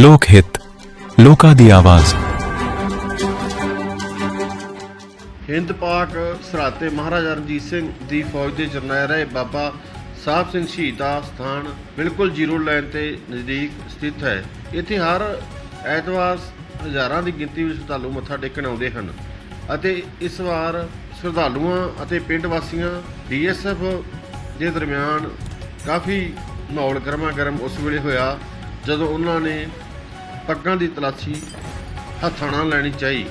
ਲੋਕ ਹਿੱਤ, ਲੋਕਾਂ ਦੀ ਆਵਾਜ਼। ਹਿੰਦ ਪਾਕ ਸਰਾਤੇ ਮਹਾਰਾਜਾ ਰਣਜੀਤ ਸਿੰਘ ਦੀ ਫੌਜ ਦੇ ਜਰਨੈਲ ਰਹੇ ਬਾਬਾ ਸਾਹਿਬ ਸਿੰਘ ਸ਼ਹੀਦ ਦਾ ਸਥਾਨ ਬਿਲਕੁਲ ਜ਼ੀਰੋ ਲਾਈਨ ਤੇ ਨਜ਼ਦੀਕ ਸਥਿਤ ਹੈ। ਇੱਥੇ ਹਰ ਐਤਵਾਰ ਹਜ਼ਾਰਾਂ ਦੀ ਗਿਣਤੀ ਵਿੱਚ ਸ਼ਰਧਾਲੂ ਮੱਥਾ ਟੇਕਣ ਆਉਂਦੇ ਹਨ ਅਤੇ ਇਸ ਵਾਰ ਸ਼ਰਧਾਲੂਆਂ ਅਤੇ ਪਿੰਡ ਵਾਸੀਆਂ ਬੀਐਸਐਫ ਦੇ ਦਰਮਿਆਨ ਕਾਫੀ ਮਾਹੌਲ ਗਰਮਾ ਗਰਮ ਉਸ ਵੇਲੇ ਹੋਇਆ ਜਦੋਂ ਉਹਨਾਂ ਨੇ ਪੱਗਾਂ ਦੀ ਤਲਾਸ਼ੀ ਹੱਥਾਂ ਨਾਲ ਲੈਣੀ ਚਾਹੀ।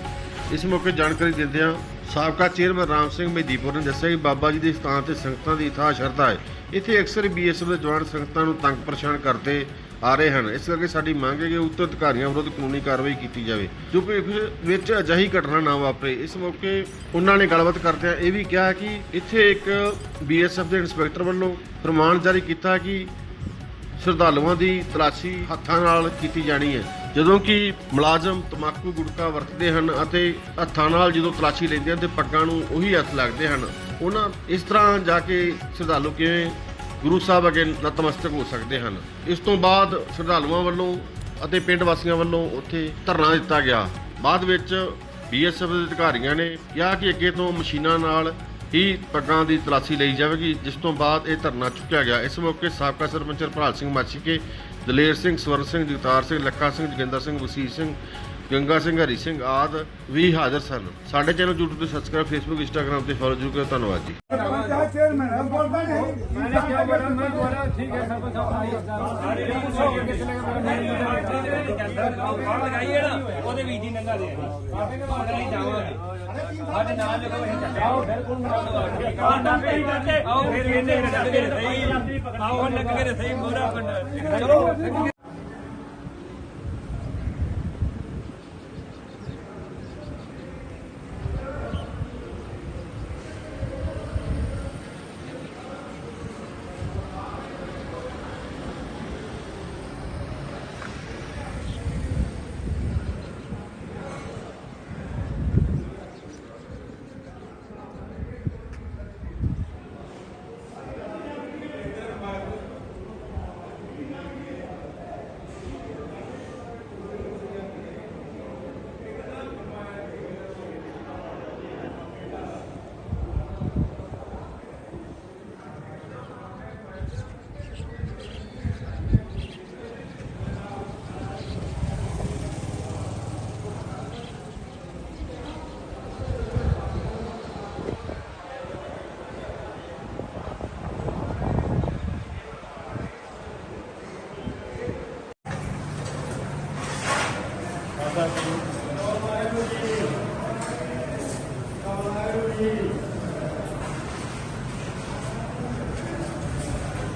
ਇਸ ਮੌਕੇ ਜਾਣਕਾਰੀ ਦਿੰਦਿਆਂ ਸਾਬਕਾ ਚੇਅਰਮੈਨ ਰਾਮ ਸਿੰਘ ਮਹਿਦੀਪੁਰ ਨੇ ਦੱਸਿਆ ਕਿ ਬਾਬਾ ਜੀ ਦੇ ਸਥਾਨ ਤੇ ਸੰਗਤਾਂ ਦੀ ਇਥਾ ਸ਼ਰਧਾ ਹੈ। ਇੱਥੇ ਅਕਸਰ ਬੀਐਸਐਫ ਦੇ ਜਵਾਨ ਸੰਗਤਾਂ ਨੂੰ ਤੰਗ ਪਰੇਸ਼ਾਨ ਕਰਦੇ ਆ ਰਹੇ ਹਨ। ਇਸ ਕਰਕੇ ਸਾਡੀ ਮੰਗ ਹੈ ਕਿ ਉੱਤਰ ਅਧਿਕਾਰੀਆਂ ਵਿਰੁੱਧ ਕਾਨੂੰਨੀ ਕਾਰਵਾਈ ਕੀਤੀ ਜਾਵੇ, ਜੋ ਕਿ ਵਿੱਚ ਅਜਿਹੀ ਘਟਨਾ ਨਾ ਵਾਪਰੇ। ਇਸ ਮੌਕੇ ਉਹਨਾਂ ਨੇ ਗੱਲਬਾਤ ਕਰਦਿਆਂ ਇਹ ਵੀ ਕਿਹਾ ਕਿ ਇੱਥੇ ਇੱਕ ਬੀਐਸਐਫ ਦੇ ਇੰਸਪੈਕਟਰ ਵੱਲੋਂ ਫਰਮਾਨ ਜਾਰੀ ਕੀਤਾ ਕਿ ਸ਼ਰਧਾਲੂਆਂ ਦੀ ਤਲਾਸ਼ੀ ਹੱਥਾਂ ਨਾਲ ਕੀਤੀ ਜਾਣੀ ਹੈ। ਜਦੋਂ ਕਿ ਮੁਲਾਜ਼ਮ ਤਮਾਕੂ ਗੁਟਕਾ ਵਰਤਦੇ ਹਨ ਅਤੇ ਹੱਥਾਂ ਨਾਲ ਜਦੋਂ ਤਲਾਸ਼ੀ ਲੈਂਦੇ ਹਨ ਤੇ ਪੱਗਾਂ ਨੂੰ ਉਹੀ ਹੱਥ ਲੱਗਦੇ ਹਨ। ਉਹਨਾਂ ਇਸ ਤਰ੍ਹਾਂ ਜਾ ਕੇ ਸ਼ਰਧਾਲੂ ਕਿਵੇਂ ਗੁਰੂ ਸਾਹਿਬ ਅੱਗੇ ਨਤਮਸਤਕ ਹੋ ਸਕਦੇ ਹਨ? ਇਸ ਤੋਂ ਬਾਅਦ ਸ਼ਰਧਾਲੂਆਂ ਵੱਲੋਂ ਅਤੇ ਪਿੰਡ ਵਾਸੀਆਂ ਵੱਲੋਂ ਉੱਥੇ ਧਰਨਾ ਦਿੱਤਾ ਗਿਆ। ਬਾਅਦ ਵਿੱਚ ਬੀਐਸਐਫ ਦੇ ਅਧਿਕਾਰੀਆਂ ਨੇ ਕਿਹਾ ਕਿ ਅੱਗੇ ਤੋਂ ਮਸ਼ੀਨਾਂ ਨਾਲ ਹੀ ਪੱਗਾਂ ਦੀ ਤਲਾਸ਼ੀ ਲਈ ਜਾਵੇਗੀ, ਜਿਸ ਤੋਂ ਬਾਅਦ ਇਹ ਧਰਨਾ ਚੁੱਕਿਆ ਗਿਆ। ਇਸ ਮੌਕੇ ਸਾਬਕਾ ਸਰਪੰਚ ਹਰਪਾਲ ਸਿੰਘ ਮਾਛੀਕੇ ਦਲੇਰ ਸਿੰਘ ਸਵਰਨ ਸਿੰਘ ਜਗਤਾਰ ਸਿੰਘ ਲੱਖਾ ਸਿੰਘ ਜੋਗਿੰਦਰ ਸਿੰਘ ਵਸੀਰ ਸਿੰਘ ਗੰਗਾ ਸਿੰਘ ਹਰੀ ਸਿੰਘ ਆਦ ਵੀ ਹਾਜ਼ਰ ਸਨ ਸਾਡੇ ਚੈਨਲ YouTube ਤੇ ਸਬਸਕ੍ਰਾਈਬ Facebook Instagram ਤੇ ਫੋਲੋ ਜ਼ਰੂਰ ਕਰੋ ਧੰਨਵਾਦ ਜੀ ਆਓ ਬਿਲਕੁਲ ਕੇ ਸਹੀ ਮੋਰਾ ਪੰਡ ਚਲੋ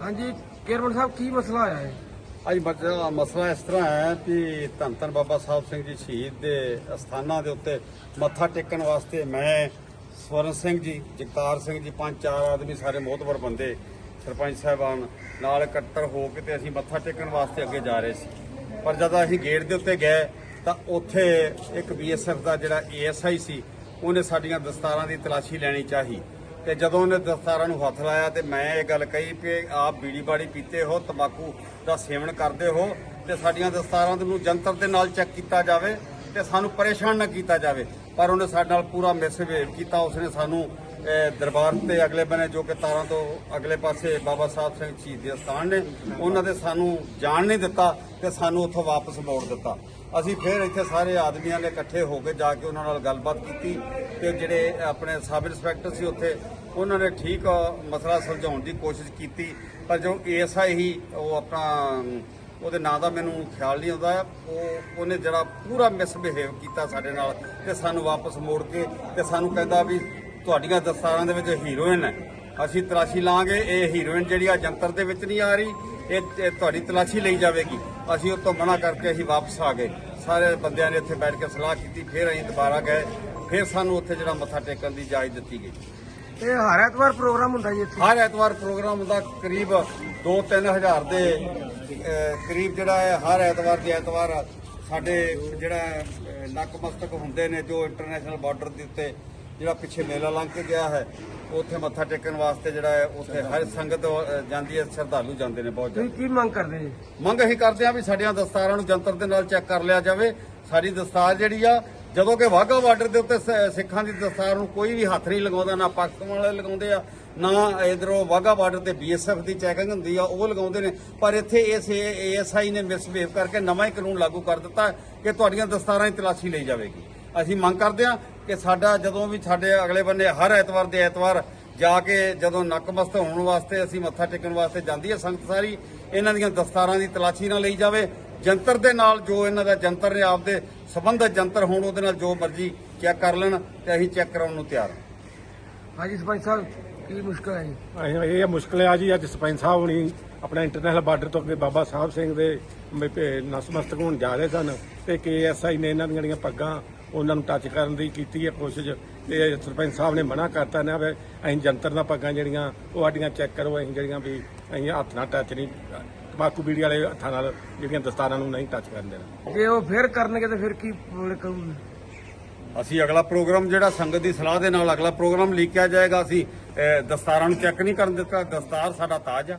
ਹਾਂਜੀ ਕੇਰਮਨ ਸਾਹਿਬ ਕੀ ਮਸਲਾ ਆਇਆ ਹੈ? ਅੱਜ ਮਸਲਾ ਮਸਲਾ ਇਸ ਤਰ੍ਹਾਂ ਹੈ ਕਿ ਧੰਨ ਧੰਨ ਬਾਬਾ ਸਾਹਿਬ ਸਿੰਘ ਜੀ ਸ਼ਹੀਦ ਦੇ ਅਸਥਾਨਾਂ ਦੇ ਉੱਤੇ ਮੱਥਾ ਟੇਕਣ ਵਾਸਤੇ ਮੈਂ, ਸਵਰਨ ਸਿੰਘ ਜੀ, ਜਗਤਾਰ ਸਿੰਘ ਜੀ, ਪੰਜ ਚਾਰ ਆਦਮੀ ਸਾਰੇ ਮੋਹਤਵਰ ਬੰਦੇ, ਸਰਪੰਚ ਸਾਹਿਬਾਨ ਨਾਲ ਇਕੱਤਰ ਹੋ ਕੇ ਤੇ ਅਸੀਂ ਮੱਥਾ ਟੇਕਣ ਵਾਸਤੇ ਅੱਗੇ ਜਾ ਰਹੇ ਸੀ। ਪਰ ਜਦੋਂ ਅਸੀਂ ਗੇਟ ਦੇ ਉੱਤੇ ਗਏ ਤਾਂ ਉੱਥੇ ਇੱਕ ਬੀਐਸਐਫ ਦਾ ਜਿਹੜਾ ਏਐਸਆਈ ਸੀ, ਉਹਨੇ ਸਾਡੀਆਂ ਦਸਤਾਰਾਂ ਦੀ ਤਲਾਸ਼ੀ ਲੈਣੀ ਚਾਹੀ। ਤੇ ਜਦੋਂ ਉਹਨੇ ਦਸਤਾਰਾਂ ਨੂੰ ਹੱਥ ਲਾਇਆ ਤੇ ਮੈਂ ਇਹ ਗੱਲ ਕਹੀ ਕਿ ਆਪ ਬੀੜੀ ਬਾੜੀ ਪੀਤੇ ਹੋ, ਤੰਬਾਕੂ ਦਾ ਸੇਵਨ ਕਰਦੇ ਹੋ ਤੇ ਸਾਡੀਆਂ ਦਸਤਾਰਾਂ ਨੂੰ ਜੰਤਰ ਦੇ ਨਾਲ ਚੈੱਕ ਕੀਤਾ ਜਾਵੇ ਤੇ ਸਾਨੂੰ ਪਰੇਸ਼ਾਨ ਨਾ ਕੀਤਾ ਜਾਵੇ। ਪਰ ਉਹਨੇ ਸਾਡੇ ਨਾਲ ਪੂਰਾ ਮਿਸਬਿਹੇਵ ਕੀਤਾ, ਉਸਨੇ ਸਾਨੂੰ ਦਰਬਾਰ ਤੇ ਅਗਲੇ ਬਨੇ ਜੋ ਕਿ ਤਾਰਾਂ ਤੋਂ ਅਗਲੇ ਪਾਸੇ ਬਾਬਾ ਸਾਹਿਬ ਸਿੰਘ ਸ਼ਹੀਦ ਦੇ ਸਥਾਨ ਨੇ। ਉਹਨਾਂ ਦੇ ਸਾਨੂੰ ਜਾਣ ਨਹੀਂ ਦਿੱਤਾ ਤੇ ਸਾਨੂੰ ਉੱਥੋਂ ਵਾਪਸ ਮੋੜ ਦਿੱਤਾ। ਅਸੀਂ ਫਿਰ ਇੱਥੇ ਸਾਰੇ ਆਦਮੀਆਂ ਨੇ ਇਕੱਠੇ ਹੋ ਕੇ ਜਾ ਕੇ ਉਹਨਾਂ ਨਾਲ ਗੱਲਬਾਤ ਕੀਤੀ ਤੇ ਜਿਹੜੇ ਆਪਣੇ ਸਬ ਇੰਸਪੈਕਟਰ ਸੀ ਉੱਥੇ, ਉਹਨਾਂ ਨੇ ਠੀਕ ਮਸਲਾ ਸੁਲਝਾਉਣ ਦੀ ਕੋਸ਼ਿਸ਼ ਕੀਤੀ। ਪਰ ਜੋ ਏਐਸਆਈ ਹੀ ਉਹ ਆਪਣਾ ਉਹਦੇ ਨਾਂ ਦਾ ਮੈਨੂੰ ਖਿਆਲ ਨਹੀਂ ਆਉਂਦਾ। ਉਹ, ਉਹਨੇ ਜਿਹੜਾ ਪੂਰਾ ਮਿਸਬਿਹੇਵ ਕੀਤਾ ਸਾਡੇ ਨਾਲ ਤੇ ਸਾਨੂੰ ਵਾਪਸ ਮੋੜ ਕੇ ਤੇ ਸਾਨੂੰ ਕਹਿੰਦਾ ਵੀ ਤੁਹਾਡੀਆਂ ਦਸਤਾਰਾਂ ਦੇ ਵਿੱਚ ਹੀਰੋਇਨ ਹੈ। ਅਸੀਂ ਤਲਾਸ਼ੀ ਲਾਂਗੇ ਇਹ ਹੀਰੋਇਨ ਜਿਹੜੀ ਆ ਜੰਤਰ ਦੇ ਵਿੱਚ ਨਹੀਂ ਆ ਰਹੀ ਇਹ ਤੁਹਾਡੀ ਤਲਾਸ਼ੀ ਲਈ ਜਾਵੇਗੀ। ਅਸੀਂ ਉਹ ਤੋਂ ਮਨਾ ਕਰਕੇ ਅਸੀਂ ਵਾਪਸ ਆ ਗਏ। ਸਾਰੇ ਬੰਦਿਆਂ ਨੇ ਇੱਥੇ ਬੈਠ ਕੇ ਸਲਾਹ ਕੀਤੀ ਫਿਰ ਅਸੀਂ ਦੁਬਾਰਾ ਗਏ। ਫਿਰ ਸਾਨੂੰ ਉੱਥੇ ਜਿਹੜਾ ਮੱਥਾ ਟੇਕਣ ਦੀ ਇਜਾਜ਼ਤ ਦਿੱਤੀ ਗਈ। ਇਹ ਹਰ ਐਤਵਾਰ ਪ੍ਰੋਗਰਾਮ ਹੁੰਦਾ ਜੀ ਇੱਥੇ? ਹਰ ਐਤਵਾਰ ਪ੍ਰੋਗਰਾਮ ਹੁੰਦਾ ਕਰੀਬ 2-3 ਹਜ਼ਾਰ ਦੇ ਅਹ, ਕਰੀਬ ਜਿਹੜਾ ਹੈ ਹਰ ਐਤਵਾਰ ਦੀ ਐਤਵਾਰ ਸਾਡੇ ਜਿਹੜਾ ਨਕਮਸਤਕ ਹੁੰਦੇ ਨੇ ਜੋ ਇੰਟਰਨੈਸ਼ਨਲ ਬਾਰਡਰ ਦੇ ਉੱਤੇ ਜਿਹੜਾ ਪਿੱਛੇ ਮੇਲਾ ਲੰਘ ਕੇ ਗਿਆ ਹੈ ਉੱਥੇ ਮੱਥਾ ਟੇਕਣ ਵਾਸਤੇ ਜਿਹੜਾ ਹੈ ਉੱਥੇ ਹਰ ਸੰਗਤ ਜਾਂਦੀ ਹੈ ਸ਼ਰਧਾਲੂ ਜਾਂਦੇ ਨੇ ਬਹੁਤ ਜ਼ਿਆਦਾ। ਕੀ ਮੰਗ ਕਰਦੇ ਜੀ? ਮੰਗ ਅਸੀਂ ਕਰਦੇ ਹਾਂ ਵੀ ਸਾਡੀਆਂ ਦਸਤਾਰਾਂ ਨੂੰ ਜੰਤਰ ਦੇ ਨਾਲ ਚੈੱਕ ਕਰ ਲਿਆ ਜਾਵੇ। ਸਾਡੀ ਦਸਤਾਰ ਜਿਹੜੀ ਆ ਜਦੋਂ ਕਿ ਵਾਹਗਾ ਬਾਰਡਰ ਦੇ ਉੱਤੇ ਸਿੱਖਾਂ ਦੀ ਦਸਤਾਰ ਨੂੰ ਕੋਈ ਵੀ ਹੱਥ ਨਹੀਂ ਲਗਾਉਂਦਾ ਨਾ ਪਾਕਿਸਤਾਨ ਵਾਲੇ ਲਗਾਉਂਦੇ ਆ ਨਾ ਇਧਰੋਂ ਵਾਹਗਾ ਬਾਰਡਰ ਤੇ ਬੀਐਸਐਫ ਦੀ ਚੈਕਿੰਗ ਹੁੰਦੀ ਆ ਉਹ ਲਗਾਉਂਦੇ ਨੇ। ਪਰ ਇੱਥੇ ਇਸ ਏਐਸਆਈ ਨੇ ਮਿਸਬਿਹੇਵ ਕਰਕੇ ਨਵਾਂ ਹੀ ਕਾਨੂੰਨ ਲਾਗੂ ਕਰ ਦਿੱਤਾ ਕਿ ਤੁਹਾਡੀਆਂ ਦਸਤਾਰਾਂ ਦੀ ਤਲਾਸ਼ੀ ਲਈ ਜਾਵੇਗੀ। ਅਸੀਂ ਮੰਗ ਕਰਦੇ ਹਾਂ ਕਿ ਸਾਡਾ ਜਦੋਂ ਵੀ ਸਾਡੇ ਅਗਲੇ ਬੰਨੇ ਹਰ ਐਤਵਾਰ ਦੇ ਐਤਵਾਰ ਜਾ ਕੇ ਜਦੋਂ ਨਕਮਸਤ ਹੋਣ ਵਾਸਤੇ ਅਸੀਂ ਮੱਥਾ ਟੇਕਣ ਵਾਸਤੇ ਜਾਂਦੀ ਹੈ ਸੰਗਤ ਸਾਰੀ ਇਹਨਾਂ ਦੀਆਂ ਦਸਤਾਰਾਂ ਦੀ ਤਲਾਸ਼ੀ ਨਾ ਲਈ ਜਾਵੇ। ਜੰਤਰ ਦੇ ਨਾਲ ਜੋ ਇਹਨਾਂ ਦਾ ਜੰਤਰ ਨੇ ਆਪਦੇ ਸੰਬੰਧਿਤ ਜੰਤਰ ਹੋਣ ਉਹਦੇ ਨਾਲ ਜੋ ਮਰਜ਼ੀ ਚੈੱਕ ਕਰ ਲੈਣ ਤੇ ਅਸੀਂ ਚੈੱਕ ਕਰਾਉਣ ਨੂੰ ਤਿਆਰ ਹਾਂ। ਹਾਂਜੀ ਸਰਪੰਚ ਸਾਹਿਬ ਕੀ ਮੁਸ਼ਕਲ ਹੈ ਜੀ? ਇਹ ਮੁਸ਼ਕਲ ਆ ਜੀ। ਅੱਜ ਸਰਪੰਚ ਸਾਹਿਬ ਹੁਣੀ ਆਪਣਾ ਇੰਟਰਨੈਸ਼ਨਲ ਬਾਰਡਰ ਤੋਂ ਅੱਗੇ ਬਾਬਾ ਸਾਹਿਬ ਸਿੰਘ ਦੇ ਨਸਮਸਤਕ ਹੋਣ ਜਾ ਰਹੇ ਸਨ ਤੇ ਕੇਐਸਆਈ ਨੇ ਇਹਨਾਂ ਦੀਆਂ ਜਿਹੜੀਆਂ ਪੱਗਾਂ ਉਹਨਾਂ ਨੂੰ ਟੱਚ ਕਰਨ ਦੀ ਕੀਤੀ ਹੈ ਕੋਸ਼ਿਸ਼। ਤੇ ਸਰਪੰਚ ਸਾਹਿਬ ਨੇ ਮਨਾ ਕਰਤਾ ਨਾ ਵੀ ਅਸੀਂ ਜੰਤਰ ਨਾਲ ਪੱਗਾਂ ਜਿਹੜੀਆਂ ਉਹ ਸਾਡੀਆਂ ਚੈੱਕ ਕਰੋ ਅਸੀਂ ਜਿਹੜੀਆਂ ਵੀ ਅਸੀਂ ਹੱਥ ਨਾਲ ਟੱਚ ਨਹੀਂ ਤੰਬਾਕੂ ਬੀੜੀ ਵਾਲੇ ਹੱਥਾਂ ਨਾਲ ਜਿਹੜੀਆਂ ਦਸਤਾਰਾਂ ਨੂੰ ਨਹੀਂ ਟੱਚ ਕਰਨ ਦੇਣਾ। ਜੇ ਉਹ ਫਿਰ ਕਰਨਗੇ ਤਾਂ ਫਿਰ ਕੀ ਕਰੂਗੀ? ਅਸੀਂ ਅਗਲਾ ਪ੍ਰੋਗਰਾਮ ਜਿਹੜਾ ਸੰਗਤ ਦੀ ਸਲਾਹ ਦੇ ਨਾਲ ਅਗਲਾ ਪ੍ਰੋਗਰਾਮ ਲਿਖਿਆ ਜਾਏਗਾ ਅਸੀਂ ਦਸਤਾਰਾਂ ਨੂੰ ਚੈੱਕ ਨਹੀਂ ਕਰਨ ਦਿੱਤਾ ਦਸਤਾਰ ਸਾਡਾ ਤਾਜ ਆ।